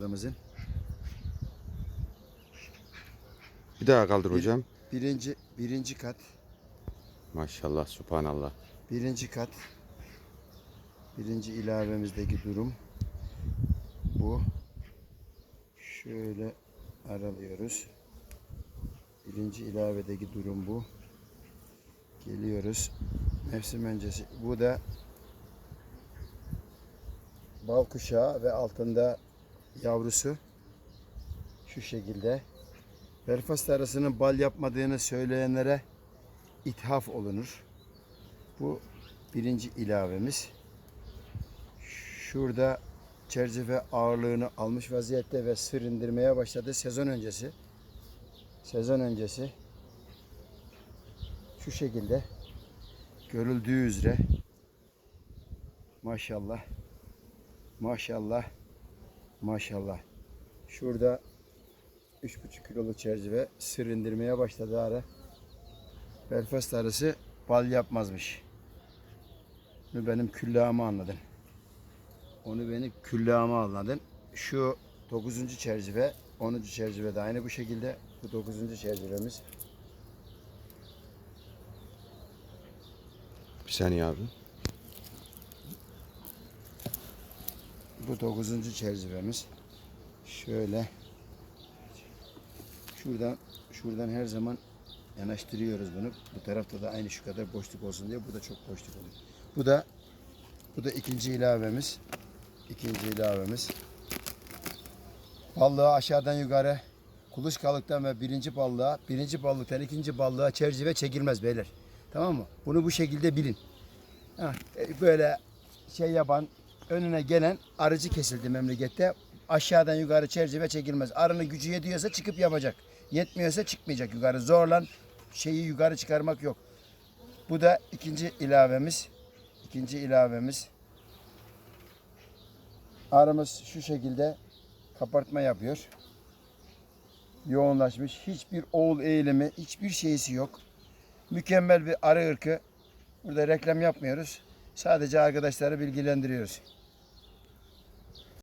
Adamızın Bir daha kaldır hocam. birinci birinci kat Maşallah, subhanallah. birinci kat birinci ilavemizdeki durum bu. Şöyle aralıyoruz. Birinci ilavedeki durum bu. Geliyoruz. Mevsim öncesi. Bu da bal kuşağı ve altında yavrusu. Şu şekilde. Belfast arasının bal yapmadığını söyleyenlere ithaf olunur. Bu birinci ilavemiz. Şurada çerçeve ağırlığını almış vaziyette ve sır indirmeye başladı sezon öncesi. Sezon öncesi şu şekilde görüldüğü üzere maşallah maşallah maşallah şurada 3,5 kiloluk çerçeve sır indirmeye başladı ara. Belfast arısı bal yapmazmış. Bunu benim küllahımı anladın. Onu benim küllahımı anladın. Şu 9. çerçeve, 10. çerçeve de aynı bu şekilde. Bu 9. çerçevemiz. Bir saniye abi. Bu 9. çerçevemiz. Şöyle şuradan şuradan her zaman yanaştırıyoruz bunu. Bu tarafta da aynı şu kadar boşluk olsun diye. Bu da çok boşluk oluyor. Bu da bu da ikinci ilavemiz. İkinci ilavemiz. Ballığı aşağıdan yukarı kuluçkalıktan ve birinci ballığa, birinci ballıktan ikinci ballığa çerçeve çekilmez beyler. Tamam mı? Bunu bu şekilde bilin. E, böyle şey yapan önüne gelen arıcı kesildi memlekette. Aşağıdan yukarı çerçeve çekilmez. Arının gücü yetiyorsa çıkıp yapacak. Yetmiyorsa çıkmayacak yukarı. Zorlan şeyi yukarı çıkarmak yok. Bu da ikinci ilavemiz. İkinci ilavemiz. Arımız şu şekilde kapartma yapıyor. Yoğunlaşmış. Hiçbir oğul eğilimi, hiçbir şeysi yok. Mükemmel bir arı ırkı. Burada reklam yapmıyoruz. Sadece arkadaşları bilgilendiriyoruz.